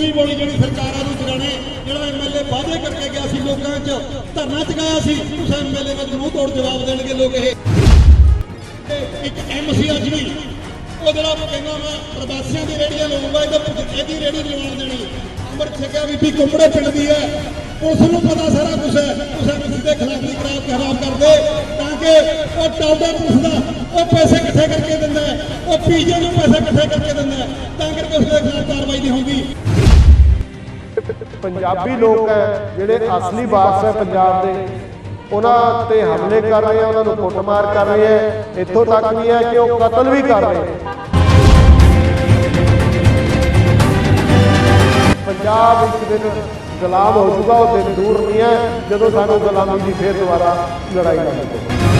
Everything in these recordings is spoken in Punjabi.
ਕਿ ਬੋਲੀ ਜਿਹੜੀ ਸਰਕਾਰਾਂ ਨੂੰ ਚਲਾਣੇ ਜਿਹੜਾ ਐਮਐਲਏ ਵਾਅਦੇ ਕਰਕੇ ਗਿਆ ਸੀ ਲੋਕਾਂ 'ਚ, ਧਰਨਾ ਚੁਕਾਇਆ ਸੀ ਉਸ ਐਮਐਲਏ ਦਾ ਮੂੰਹ ਤੋੜ ਜਵਾਬ ਦੇਣਗੇ ਲੋਕ ਇਹ। ਤੇ ਇੱਕ ਐਮਸੀ ਅੱਜ ਵੀ, ਉਹ ਜਿਹੜਾ ਕਹਿੰਦਾ ਮੈਂ ਪ੍ਰਵਾਸੀਆਂ ਦੀ ਰੇੜੀਆਂ ਲਵਾਉਂਗਾ ਇਹਦਾ ਇਹਦੀ ਰੇੜੀ ਲਵਾਉਣ ਦੇਣੀ। ਅੰਮ੍ਰਿਤ ਛਕਿਆ ਬੀਬੀ ਕੁੰਬੜੇ ਪਿੰਡ ਦੀ ਹੈ ਪੁਲਿਸ ਨੂੰ ਪਤਾ ਸਾਰਾ ਕੁਝ ਹੈ ਉਸ ਐਮਸੀ ਦੇ ਖਿਲਾਫ ਨਹੀਂ ਖਰਾਬ ਖਰਾਬ ਕਰਦੇ, ਤਾਂ ਕਿ ਉਹ ਟੌਡਾ ਪੁਲਿਸ ਦਾ ਉਹ ਪੈਸੇ ਇਕੱਠੇ ਕਰਕੇ ਦਿੰਦਾ ਹੈ, ਉਹ ਪੀਜੇ ਨੂੰ ਪੈਸੇ ਇਕੱਠੇ ਕਰਕੇ ਦਿੰਦਾ ਤਾਂ ਕਰਕੇ ਉਸ ਦੇ ਖਿਲਾਫ ਕਾਰਵਾਈ ਨਹੀਂ ਹੁੰਦੀ। ਪੰਜਾਬੀ ਲੋਕ ਹੈ, ਜਿਹੜੇ ਅਸਲੀ ਵਾਰਸ ਹੈ ਪੰਜਾਬ ਦੇ। ਉਹਨਾਂ ਤੇ ਹਮਲੇ ਕਰ ਰਹੇ ਆ ਉਹਨਾਂ ਨੂੰ ਕੁੱਟਮਾਰ ਕਰ ਰਹੇ ਆ ਇੱਥੋਂ ਤੱਕ ਵੀ ਹੈ ਕਿ ਉਹ ਕਤਲ ਵੀ ਕਰ ਰਹੇ ਆ ਪੰਜਾਬ ਇਸ ਦਿਨ ਗੁਲਾਮ ਹੋ ਜਾਊਗਾ ਉਹ ਦਿਨ ਦੂਰ ਨਹੀਂ ਹੈ, ਜਦੋਂ ਸਾਨੂੰ ਗੁਲਾਮੀ ਦੀ ਫੇਰ ਦੁਬਾਰਾ ਲੜਾਈ ਲੜਨੀ ਪਵੇ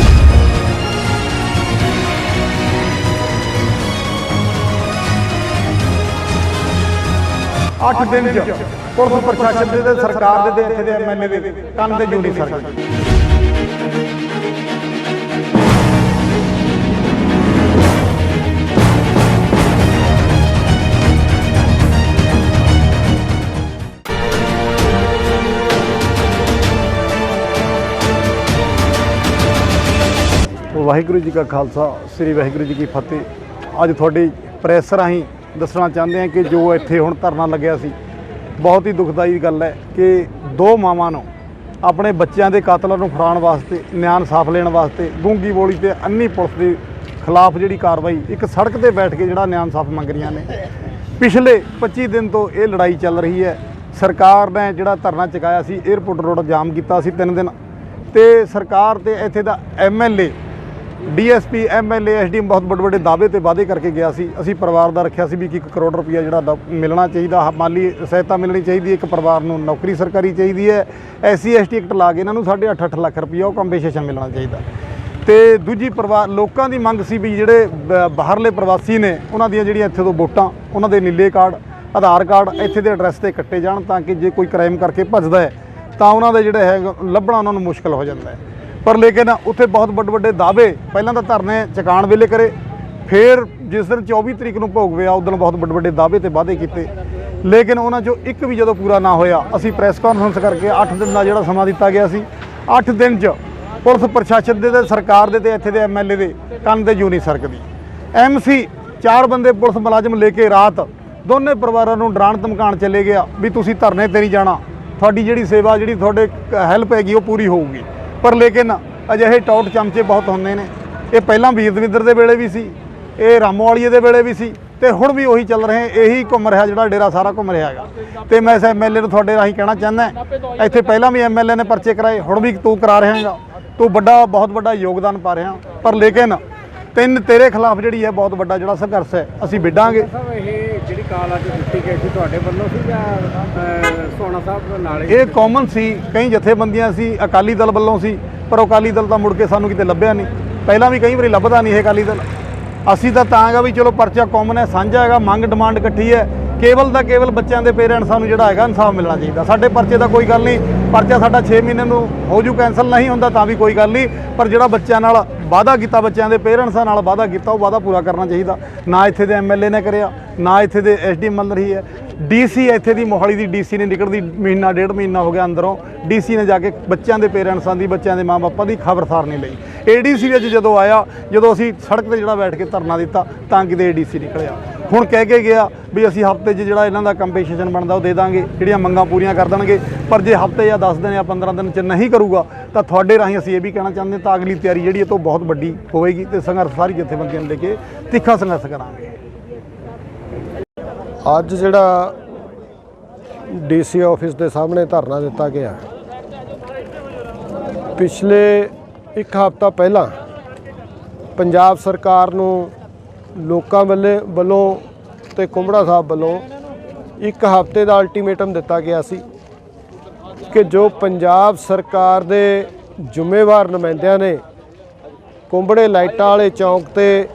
8 ਦਿਨ ਚ ਪੁਲਿਸ ਪ੍ਰਸ਼ਾਸਨ ਦੇ ਸਰਕਾਰ ਦੇ ਇੱਥੇ ਦੇ ਐਮਐਲਏ ਦੇ ਕੰਨ ਦੇ ਜੂਨੀ ਸਰ। ਵਾਹਿਗੁਰੂ ਜੀ ਕਾ ਖਾਲਸਾ, ਸ੍ਰੀ ਵਾਹਿਗੁਰੂ ਜੀ ਕੀ ਫਤਿਹ। ਅੱਜ ਤੁਹਾਡੀ ਪ੍ਰੈਸ ਰਾਹੀਂ ਦੱਸਣਾ ਚਾਹੁੰਦੇ ਹਾਂ ਕਿ ਜੋ ਇੱਥੇ ਹੁਣ ਧਰਨਾ ਲੱਗਿਆ ਸੀ, ਬਹੁਤ ਹੀ ਦੁਖਦਾਈ ਗੱਲ ਹੈ ਕਿ ਦੋ ਮਾਵਾਂ ਨੂੰ ਆਪਣੇ ਬੱਚਿਆਂ ਦੇ ਕਾਤਲਾਂ ਨੂੰ ਫੜਾਉਣ ਵਾਸਤੇ ਨਿਆਂ ਸਾਫ਼ ਲੈਣ ਵਾਸਤੇ ਗੂੰਗੀ ਬੋਲੀ ਤੇ ਅੰਨੀ ਪੁਲਿਸ ਦੇ ਖਿਲਾਫ ਜਿਹੜੀ ਕਾਰਵਾਈ, ਇੱਕ ਸੜਕ ਤੇ ਬੈਠ ਕੇ ਜਿਹੜਾ ਨਿਆਂ ਸਾਫ਼ ਮੰਗ ਰਹੀਆਂ ਨੇ। ਪਿਛਲੇ 25 ਦਿਨ ਤੋਂ ਇਹ ਲੜਾਈ ਚੱਲ ਰਹੀ ਹੈ। ਸਰਕਾਰ ਨੇ ਜਿਹੜਾ ਧਰਨਾ ਚੁਕਾਇਆ ਸੀ 에ਅਰਪੋਰਟ ਰੋਡ ਜਾਮ ਕੀਤਾ ਸੀ ਤਿੰਨ ਦਿਨ। ਤੇ ਸਰਕਾਰ ਤੇ ਇੱਥੇ ਦਾ ਐਮਐਲਏ ਡੀਐਸਪੀ ਐਮਐਲਏ ਐਸਡੀਐਮ ਬਹੁਤ ਵੱਡੇ ਵੱਡੇ ਦਾਅਵੇ ਤੇ ਵਾਅਦੇ ਕਰਕੇ ਗਿਆ ਸੀ। ਅਸੀਂ ਪਰਿਵਾਰ ਦਾ ਰੱਖਿਆ ਸੀ ਵੀ ਕਿ 1 ਕਰੋੜ ਰੁਪਇਆ ਜਿਹੜਾ ਦ- ਮਿਲਣਾ ਚਾਹੀਦਾ। ਹ- ਮਾਲੀ ਸਹਾਇਤਾ ਮਿਲਣੀ ਚਾਹੀਦੀ ਹੈ, ਇੱਕ ਪਰਿਵਾਰ ਨੂੰ ਨੌਕਰੀ ਸਰਕਾਰੀ ਚਾਹੀਦੀ ਹੈ। ਐਸਸੀ, ਐਸਟੀ ਐਕਟ ਲਾ ਕੇ ਇਹਨਾਂ ਨੂੰ 8.5 ਅੱਠ ਲੱਖ ਰੁਪਇਆ ਉਹ ਕੰਪਨਸੇਸ਼ਨ ਮਿਲਣਾ ਚਾਹੀਦਾ। ਤੇ ਦੂਜੀ ਪਰਿਵਾਰ, ਲੋਕਾਂ ਦੀ ਮੰਗ ਸੀ ਵੀ ਜਿਹੜੇ ਬ- ਬਾਹਰਲੇ ਪ੍ਰਵਾਸੀ ਨੇ, ਉਹਨਾਂ ਦੀਆਂ ਜਿਹੜੀਆਂ ਇੱਥੇ ਤੋਂ ਵੋਟਾਂ, ਉਹਨਾਂ ਦੇ ਨੀਲੇ ਕਾਰਡ, ਆਧਾਰ ਕਾਰਡ ਇੱਥੇ ਦੇ ਐਡਰੈਸ ਤੇ ਕੱਟੇ ਜਾਣ ਤਾਂ ਕਿ ਜੇ ਕੋਈ ਕ੍ਰਾਈਮ ਕਰਕੇ ਭੱਜਦਾ ਹੈ, ਤਾਂ ਉਹਨਾਂ ਦੇ ਜਿਹੜੇ ਹੈ ਲੱਭਣਾ ਉਹਨਾਂ ਨੂੰ ਮੁਸ਼ਕਲ ਹੋ ਜਾਂਦਾ ਹੈ। ਪਰ ਲੇਕਿਨ ਉੱਥੇ ਬਹੁਤ ਵੱਡੇ ਵੱਡੇ ਦਾਅਵੇ ਪਹਿਲਾਂ ਤਾਂ ਧਰਨੇ ਚਕਾਣ ਵੇਲੇ ਕਰੇ, ਫਿਰ ਜਿਸ ਦਿਨ 24 ਤਰੀਕ ਨੂੰ ਭੋਗ ਪਿਆ ਉਸ ਦਿਨ ਬਹੁਤ ਵੱਡੇ ਵੱਡੇ ਦਾਅਵੇ ਤੇ ਵਾਅਦੇ ਕੀਤੇ। ਲੇਕਿਨ ਉਹਨਾਂ ਚੋਂ ਇੱਕ ਵੀ ਜਦੋਂ ਪੂਰਾ ਨਾ ਹੋਇਆ, ਅਸੀਂ ਪ੍ਰੈਸ ਕਾਨਫਰੰਸ ਕਰਕੇ 8 ਦਿਨ ਦਾ ਜਿਹੜਾ ਸਮਾਂ ਦਿੱਤਾ ਗਿਆ ਸੀ 8 ਦਿਨ 'ਚ ਪੁਲਿਸ ਪ੍ਰਸ਼ਾਸਨ ਦੇ ਤੇ, ਸਰਕਾਰ ਦੇ ਤੇ, ਇੱਥੇ ਦੇ ਐਮਐਲਏ ਦੇ ਕੰਨ ਤੇ ਜੂ ਨਹੀਂ ਸਰਕਦੀ ਐਮਸੀ ਚਾਰ ਬੰਦੇ ਪੁਲਿਸ ਮੁਲਾਜ਼ਮ ਲੈ ਕੇ ਰਾਤ ਦੋਨੇ ਪਰਿਵਾਰਾਂ ਨੂੰ ਡਰਾਣ ਧਮਕਾਉਣ ਚਲੇ ਗਿਆ ਵੀ ਤੁਸੀਂ ਧਰਨੇ ਤੇ ਨਹੀਂ ਜਾਣਾ, ਤੁਹਾਡੀ ਜਿਹੜੀ ਸੇਵਾ, ਜਿਹੜੀ ਤੁਹਾਡੇ ਹੈਲਪ ਹੈਗੀ, ਉਹ ਪੂਰੀ ਹੋਊਗੀ। ਪਰ ਲੇਕਿਨ ਅਜਿਹੇ ਟੌਟ ਚਮਚੇ ਬਹੁਤ ਹੁੰਦੇ ਨੇ। ਇਹ ਪਹਿਲਾਂ ਵੀਰ ਦਵਿੰਦਰ ਦੇ ਵੇਲੇ ਵੀ ਸੀ, ਇਹ ਰਾਮੋ ਵਾਲੀਏ ਦੇ ਵੇਲੇ ਵੀ ਸੀ ਤੇ ਹੁਣ ਵੀ ਉਹੀ ਚੱਲ ਰਹੇ, ਇਹੀ ਘੁੰਮ ਰਿਹਾ ਜਿਹੜਾ ਡੇਰਾ ਸਾਰਾ ਘੁੰਮ ਰਿਹਾ ਹੈਗਾ। ਤੇ ਮੈਂ ਇਸ ਐਮਐਲਏ ਨੂੰ ਤੁਹਾਡੇ ਰਾਹੀਂ ਕਹਿਣਾ ਚਾਹੁੰਦਾ ਇੱਥੇ ਪਹਿਲਾਂ ਵੀ ਐਮਐਲਏ ਨੇ ਪਰਚੇ ਕਰਾਏ, ਹੁਣ ਵੀ ਤੂੰ ਕਰਾ ਰਿਹਾ ਹੈਗਾ। ਤੂੰ ਵੱਡਾ, ਬਹੁਤ ਵੱਡਾ ਯੋਗਦਾਨ ਪਾ ਰਿਹਾ, ਪਰ ਲੇਕਿਨ ਤਿੰਨ ਤੇਰੇ ਖਿਲਾਫ ਜਿਹੜੀ ਹੈ ਬਹੁਤ ਵੱਡਾ ਜਿਹੜਾ ਸੰਘਰਸ਼ ਹੈ ਅਸੀਂ ਵਿੱਢਾਂਗੇ। ਸਾਹਿਬ ਇਹ ਜਿਹੜੀ ਕਾਲ ਅੱਜ ਦਿੱਤੀ ਗਈ ਸੀ ਤੁਹਾਡੇ ਵੱਲੋਂ ਸੀ ਜਾਂ ਸੋਨਾ ਸਾਹਿਬ ਨਾਲ ਇਹ ਕਾਮਨ ਸੀ ਕਈ ਜਥੇਬੰਦੀਆਂ ਸੀ ਅਕਾਲੀ ਦਲ ਵੱਲੋਂ ਸੀ ਪਰ ਉਹ ਅਕਾਲੀ ਦਲ ਤਾਂ ਮੁੜ ਕੇ ਸਾਨੂੰ ਕਿਤੇ ਲੱਭਿਆ ਨਹੀਂ। ਪਹਿਲਾਂ ਵੀ ਕਈ ਵਾਰੀ ਲੱਭਦਾ ਨਹੀਂ ਇਹ ਅਕਾਲੀ ਦਲ। ਅਸੀਂ ਤਾਂ ਤਾਂ ਹੈਗਾ ਵੀ ਚਲੋ ਪਰਚਾ ਕਾਮਨ ਹੈ ਸਾਂਝਾ ਹੈਗਾ ਮੰਗ ਡਿਮਾਂਡ ਇਕੱਠੀ ਹੈ ਕੇਵਲ ਦਾ ਕੇਵਲ ਬੱਚਿਆਂ ਦੇ ਪੇਰੈਂਟਸਾਂ ਨੂੰ ਜਿਹੜਾ ਹੈਗਾ ਇਨਸਾਫ ਮਿਲਣਾ ਚਾਹੀਦਾ। ਸਾਡੇ ਪਰਚੇ ਦਾ ਕੋਈ ਗੱਲ ਨਹੀਂ। ਪਰਚਾ ਸਾਡਾ 6 ਮਹੀਨੇ ਨੂੰ ਹੋ ਜੂ ਕੈਨਸਲ ਨਹੀਂ ਹੁੰਦਾ ਤਾਂ ਵੀ ਕੋਈ ਗੱਲ ਨਹੀਂ। ਪਰ ਜਿਹੜਾ ਬੱਚਿਆਂ ਨਾਲ ਵਾਅਦਾ ਕੀਤਾ, ਬੱਚਿਆਂ ਦੇ ਪੇਰੈਂਟਸਾਂ ਨਾਲ ਵਾਅਦਾ ਕੀਤਾ, ਉਹ ਵਾਅਦਾ ਪੂਰਾ ਕਰਨਾ ਚਾਹੀਦਾ। ਨਾ ਇੱਥੇ ਦੇ ਐਮਐਲਏ ਨੇ ਕਰਿਆ, ਨਾ ਇੱਥੇ ਦੇ ਐਸਡੀ ਮੰਨ ਰਹੀ ਹੈ ਡੀਸੀ ਇੱਥੇ ਦੀ ਮੋਹਾਲੀ ਦੀ ਡੀਸੀ ਨੇ ਨਿਕਲਦੀ। ਮਹੀਨਾ, ਡੇਢ ਮਹੀਨਾ ਹੋ ਗਿਆ ਅੰਦਰੋਂ। ਡੀਸੀ ਨੇ ਜਾ ਕੇ ਬੱਚਿਆਂ ਦੇ ਪੇਰੈਂਟਸਾਂ ਦੀ, ਬੱਚਿਆਂ ਦੇ ਮਾਪਿਆਂ ਦੀ ਖਬਰਸਾਰ ਨਹੀਂ ਲਈ। ਏਡੀਸੀ ਵਿੱਚ ਜਦੋਂ ਆਇਆ, ਜਦੋਂ ਅਸੀਂ ਸੜਕ ਤੇ ਜਿਹੜਾ ਬੈਠ ਕੇ ਧਰਨਾ ਦਿੱਤਾ, ਤਾਂ ਕਿਤੇ ਏਡੀਸੀ ਨਿਕਲਿਆ। ਹੁਣ ਕਹਿ ਕੇ ਗਿਆ ਵੀ ਅਸੀਂ ਹਫ਼ਤੇ 'ਚ ਜਿਹੜਾ ਇਹਨਾਂ ਦਾ ਕੰਪਨਸੇਸ਼ਨ ਬਣਦਾ ਉਹ ਦੇ ਦਾਂਗੇ, ਜਿਹੜੀਆਂ ਮੰਗਾਂ ਪੂਰੀਆਂ ਕਰ ਦੇਣਗੇ। ਪਰ ਜੇ ਹਫ਼ਤੇ ਜਾਂ 10 ਦਿਨ ਜਾਂ 15 ਦਿਨ 'ਚ ਨਹੀਂ ਕਰੂਗਾ, ਤਾਂ ਤੁਹਾਡੇ ਰਾਹੀਂ ਅਸੀਂ ਇਹ ਵੀ ਕਹਿਣਾ ਚਾਹੁੰਦੇ ਤਾਂ ਅਗਲੀ ਤਿਆਰੀ ਜਿਹੜੀ ਇਹ ਤੋਂ ਬਹੁਤ ਵੱਡੀ ਹੋਵੇਗੀ ਤੇ ਸੰਘਰਸ਼ ਸਾਰੀ ਜਥੇਬੰਦੀਆਂ ਨੂੰ ਲੈ ਕੇ ਤਿੱਖਾ ਸੰਘਰਸ਼ ਕਰਾਂਗੇ। ਅੱਜ ਜਿਹੜਾ ਡੀਸੀ ਆਫਿਸ ਦੇ ਸਾਹਮਣੇ ਧਰਨਾ ਦਿੱਤਾ ਗਿਆ, ਪਿਛਲੇ ਇੱਕ ਹਫ਼ਤਾ ਪਹਿਲਾਂ ਪੰਜਾਬ ਸਰਕਾਰ ਨੂੰ ਲੋਕਾਂ ਵੱਲੇ ਵੱਲੋਂ ਤੇ ਕੁੰਬੜਾ ਸਾਹਿਬ ਵੱਲੋਂ ਇੱਕ ਹਫ਼ਤੇ ਦਾ ਅਲਟੀਮੇਟਮ ਦਿੱਤਾ ਗਿਆ ਸੀ ਕਿ ਜੋ ਪੰਜਾਬ ਸਰਕਾਰ ਦੇ ਜ਼ਿੰਮੇਵਾਰ ਨੁਮਾਇੰਦਿਆਂ ਨੇ ਕੁੰਬੜੇ ਲਾਈਟਾਂ ਵਾਲੇ ਚੌਂਕ ਤੇ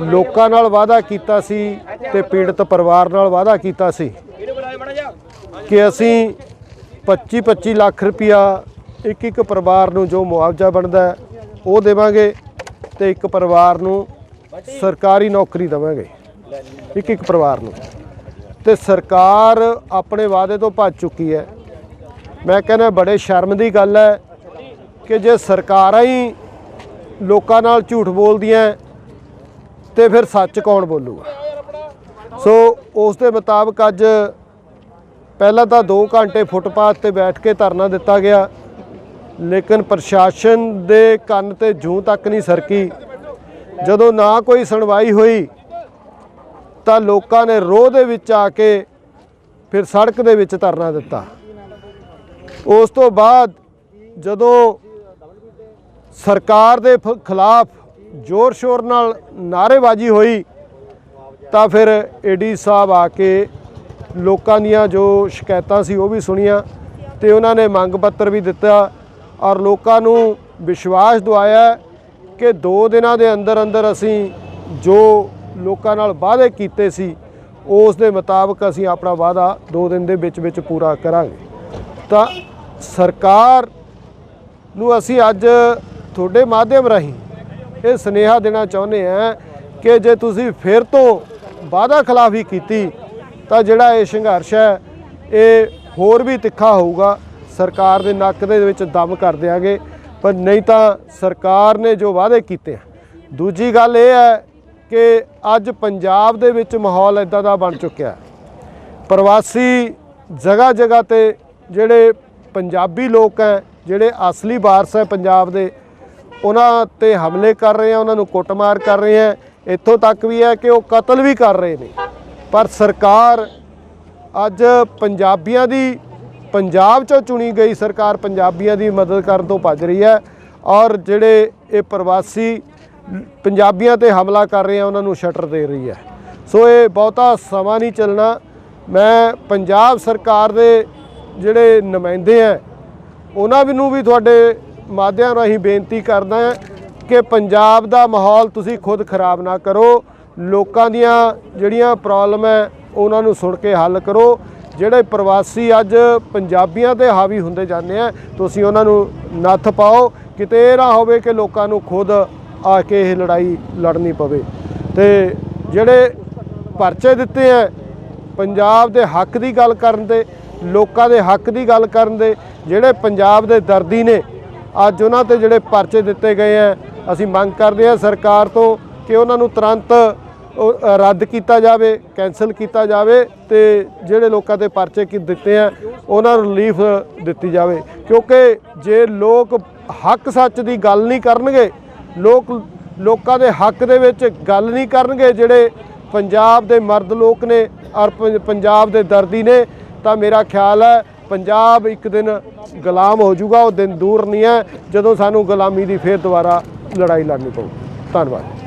ਲੋਕਾਂ ਨਾਲ ਵਾਅਦਾ ਕੀਤਾ ਸੀ ਤੇ ਪੀੜਤ ਪਰਿਵਾਰ ਨਾਲ ਵਾਅਦਾ ਕੀਤਾ ਸੀ ਕਿ ਅਸੀਂ 25 25 ਲੱਖ ਰੁਪਇਆ ਇੱਕ ਇੱਕ ਪਰਿਵਾਰ ਨੂੰ ਜੋ ਮੁਆਵਜ਼ਾ ਬਣਦਾ ਉਹ ਦੇਵਾਂਗੇ ਤੇ ਇੱਕ ਪਰਿਵਾਰ ਨੂੰ ਸਰਕਾਰੀ ਨੌਕਰੀ ਦੇਵਾਂਗੇ। ਇੱਕ ਇੱਕ ਪਰਿਵਾਰ ਨੂੰ। ਤੇ ਸਰਕਾਰ ਆਪਣੇ ਵਾਅਦੇ ਤੋਂ ਭੱਜ ਚੁੱਕੀ ਹੈ। ਮੈਂ ਕਹਿੰਦਾ ਬੜੇ ਸ਼ਰਮ ਦੀ ਗੱਲ ਹੈ ਕਿ ਜੇ ਸਰਕਾਰਾਂ ਹੀ ਲੋਕਾਂ ਨਾਲ ਝੂਠ ਬੋਲਦੀਆਂ ਹੈ, ਤੇ ਫਿਰ ਸੱਚ ਕੌਣ ਬੋਲੂਗਾ? ਸੋ ਉਸ ਦੇ ਮੁਤਾਬਕ ਅੱਜ ਪਹਿਲਾਂ ਤਾਂ 2 ਘੰਟੇ ਫੁੱਟਪਾਥ ਤੇ ਬੈਠ ਕੇ ਧਰਨਾ ਦਿੱਤਾ ਗਿਆ ਲੇਕਿਨ ਪ੍ਰਸ਼ਾਸਨ ਦੇ ਕੰਨ ਤੇ ਜੂੰ ਤੱਕ ਨਹੀਂ ਸਰਕੀ। ਜਦੋਂ ਨਾ ਕੋਈ ਸੁਣਵਾਈ ਹੋਈ, ਤਾਂ ਲੋਕਾਂ ਨੇ ਰੋਹ ਦੇ ਵਿੱਚ ਆ ਕੇ ਫਿਰ ਸੜਕ ਦੇ ਵਿੱਚ ਧਰਨਾ ਦਿੱਤਾ। ਉਸ ਤੋਂ ਬਾਅਦ ਜਦੋਂ ਸਰਕਾਰ ਦੇ ਖ- ਖਿਲਾਫ ਜ਼ੋਰ ਸ਼ੋਰ ਨਾਲ ਨਾਅਰੇਬਾਜ਼ੀ ਹੋਈ, ਤਾਂ ਫਿਰ ਏਡੀ ਸਾਹਿਬ ਆ ਕੇ ਲੋਕਾਂ ਦੀਆਂ ਜੋ ਸ਼ਿਕਾਇਤਾਂ ਸੀ ਉਹ ਵੀ ਸੁਣੀਆਂ ਤੇ ਉਹਨਾਂ ਨੇ ਮੰਗ ਪੱਤਰ ਵੀ ਦਿੱਤਾ ਔਰ ਲੋਕਾਂ ਨੂੰ ਵਿਸ਼ਵਾਸ ਦਿਵਾਇਆ ਕਿ 2 ਦਿਨਾਂ ਦੇ ਅੰਦਰ ਅੰਦਰ ਅਸੀਂ ਜੋ ਲੋਕਾਂ ਨਾਲ ਵਾਅਦੇ ਕੀਤੇ ਸੀ, ਉਸ ਦੇ ਮੁਤਾਬਕ ਅਸੀਂ ਆਪਣਾ ਵਾਅਦਾ 2 ਦਿਨ ਦੇ ਵਿੱਚ ਵਿੱਚ ਪੂਰਾ ਕਰਾਂਗੇ। ਤਾਂ ਸਰਕਾਰ ਨੂੰ ਅਸੀਂ ਅੱਜ ਤੁਹਾਡੇ ਮਾਧਿਅਮ ਰਾਹੀਂ ਇਹ ਸੁਨੇਹਾ ਦੇਣਾ ਚਾਹੁੰਦੇ ਹਾਂ ਕਿ ਜੇ ਤੁਸੀਂ ਫਿਰ ਤੋਂ ਵਾਅਦਾ ਖਿਲਾਫੀ ਕੀਤੀ, ਤਾਂ ਜਿਹੜਾ ਇਹ ਸੰਘਰਸ਼ ਹੈ, ਇਹ ਹੋਰ ਵੀ ਤਿੱਖਾ ਹੋਊਗਾ। ਸਰਕਾਰ ਦੇ ਨੱਕ ਦੇ ਵਿੱਚ ਦਮ ਕਰ ਦਿਆਂਗੇ। ਪਰ ਨਹੀਂ ਤਾਂ ਸਰਕਾਰ ਨੇ ਜੋ ਵਾਅਦੇ ਕੀਤੇ ਆ, ਦੂਜੀ ਗੱਲ ਇਹ ਹੈ ਕਿ ਅੱਜ ਪੰਜਾਬ ਦੇ ਵਿੱਚ ਮਾਹੌਲ ਇਦਾਂ ਦਾ ਬਣ ਚੁੱਕਿਆ ਪ੍ਰਵਾਸੀ ਜਗ੍ਹਾ ਜਗ੍ਹਾ ਤੇ ਜਿਹੜੇ ਪੰਜਾਬੀ ਲੋਕ ਹੈ, ਜਿਹੜੇ ਅਸਲੀ ਵਾਰਸ ਹੈ ਪੰਜਾਬ ਦੇ, ਉਹਨਾਂ ਤੇ ਹਮਲੇ ਕਰ ਰਹੇ ਆ, ਉਹਨਾਂ ਨੂੰ ਕੁੱਟਮਾਰ ਕਰ ਰਹੇ ਆ। ਇੱਥੋਂ ਤੱਕ ਵੀ ਹੈ ਕਿ ਉਹ ਕਤਲ ਵੀ ਕਰ ਰਹੇ ਨੇ। ਪਰ ਸਰਕਾਰ ਅੱਜ ਪੰਜਾਬੀਆਂ ਦੀ ਪੰਜਾਬ ਚੋਂ ਚੁਣੀ ਗਈ ਸਰਕਾਰ ਪੰਜਾਬੀਆਂ ਦੀ ਮਦਦ ਕਰਨ ਤੋਂ ਭੱਜ ਰਹੀ ਹੈ ਔਰ ਜਿਹੜੇ ਇਹ ਪ੍ਰਵਾਸੀ ਪੰਜਾਬੀਆਂ ਤੇ ਹਮਲਾ ਕਰ ਰਹੇ ਆ, ਉਹਨਾਂ ਨੂੰ ਸ਼ਟਰ ਦੇ ਰਹੀ ਹੈ। ਸੋ ਇਹ ਬਹੁਤਾ ਸਮਾਂ ਨਹੀਂ ਚੱਲਣਾ। ਮੈਂ ਪੰਜਾਬ ਸਰਕਾਰ ਦੇ ਜਿਹੜੇ ਨੁਮਾਇੰਦੇ ਆ, ਉਹਨਾਂ ਨੂੰ ਵੀ ਤੁਹਾਡੇ ਮਾਧਿਅਮ ਰਾਹੀਂ ਬੇਨਤੀ ਕਰਦਾ ਹਾਂ ਕਿ ਪੰਜਾਬ ਦਾ ਮਾਹੌਲ ਤੁਸੀਂ ਖੁਦ ਖਰਾਬ ਨਾ ਕਰੋ। ਲੋਕਾਂ ਦੀਆਂ ਜਿਹੜੀਆਂ ਪ੍ਰੋਬਲਮ ਹੈ, ਉਹਨਾਂ ਨੂੰ ਸੁਣ ਕੇ ਹੱਲ ਕਰੋ। ਜਿਹੜੇ ਪ੍ਰਵਾਸੀ ਅੱਜ ਪੰਜਾਬੀਆਂ ਤੇ ਹਾਵੀ ਹੁੰਦੇ ਜਾਂਦੇ ਆ, ਤੁਸੀਂ ਉਹਨਾਂ ਨੂੰ ਨੱਥ ਪਾਓ, ਕਿਤੇ ਇਹ ਨਾ ਹੋਵੇ ਕਿ ਲੋਕਾਂ ਨੂੰ ਖੁਦ ਆ ਕੇ ਇਹ ਲੜਾਈ ਲੜਨੀ ਪਵੇ। ਤੇ ਜਿਹੜੇ ਪਰਚੇ ਦਿੱਤੇ ਆ, ਪੰਜਾਬ ਦੇ ਹੱਕ ਦੀ ਗੱਲ ਕਰਨ ਦੇ, ਲੋਕਾਂ ਦੇ ਹੱਕ ਦੀ ਗੱਲ ਕਰਨ ਦੇ, ਜਿਹੜੇ ਪੰਜਾਬ ਦੇ ਦਰਦੀ ਨੇ, ਅੱਜ ਉਹਨਾਂ ਤੇ ਜਿਹੜੇ ਪਰਚੇ ਦਿੱਤੇ ਗਏ ਆ, ਅਸੀਂ ਮੰਗ ਕਰਦੇ ਆ ਸਰਕਾਰ ਤੋਂ ਕਿ ਉਹਨਾਂ ਨੂੰ ਤੁਰੰਤ ਉਹ, ਰੱਦ ਕੀਤਾ ਜਾਵੇ ਕੈਨਸਲ ਕੀਤਾ ਜਾਵੇ ਤੇ ਜਿਹੜੇ ਲੋਕਾਂ ਦੇ ਪਰਚੇ ਕੀ ਦਿੱਤੇ ਆ ਉਹਨਾਂ ਨੂੰ ਰਿਲੀਫ ਦਿੱਤੀ ਜਾਵੇ। ਕਿਉਂਕਿ ਜੇ ਲੋਕ ਹੱਕ ਸੱਚ ਦੀ ਗੱਲ ਨਹੀਂ ਕਰਨਗੇ ਲੋਕ ਲੋਕਾਂ ਦੇ ਹੱਕ ਦੇ ਵਿੱਚ ਗੱਲ ਨਹੀਂ ਕਰਨਗੇ ਜਿਹੜੇ ਪੰਜਾਬ ਦੇ ਮਰਦ ਲੋਕ ਨੇ ਔਰ ਪੰਜਾਬ ਦੇ ਦਰਦੀ ਨੇ ਤਾਂ ਮੇਰਾ ਖਿਆਲ ਹੈ ਪੰਜਾਬ ਇੱਕ ਦਿਨ ਗੁਲਾਮ ਹੋ ਜਾਊਗਾ ਉਹ ਦਿਨ ਦੂਰ ਨਹੀਂ ਹੈ ਜਦੋਂ ਸਾਨੂੰ ਗੁਲਾਮੀ ਦੀ ਫੇਰ ਦੁਬਾਰਾ ਲੜਾਈ ਲੜਨੀ ਪਊ। ਧੰਨਵਾਦ।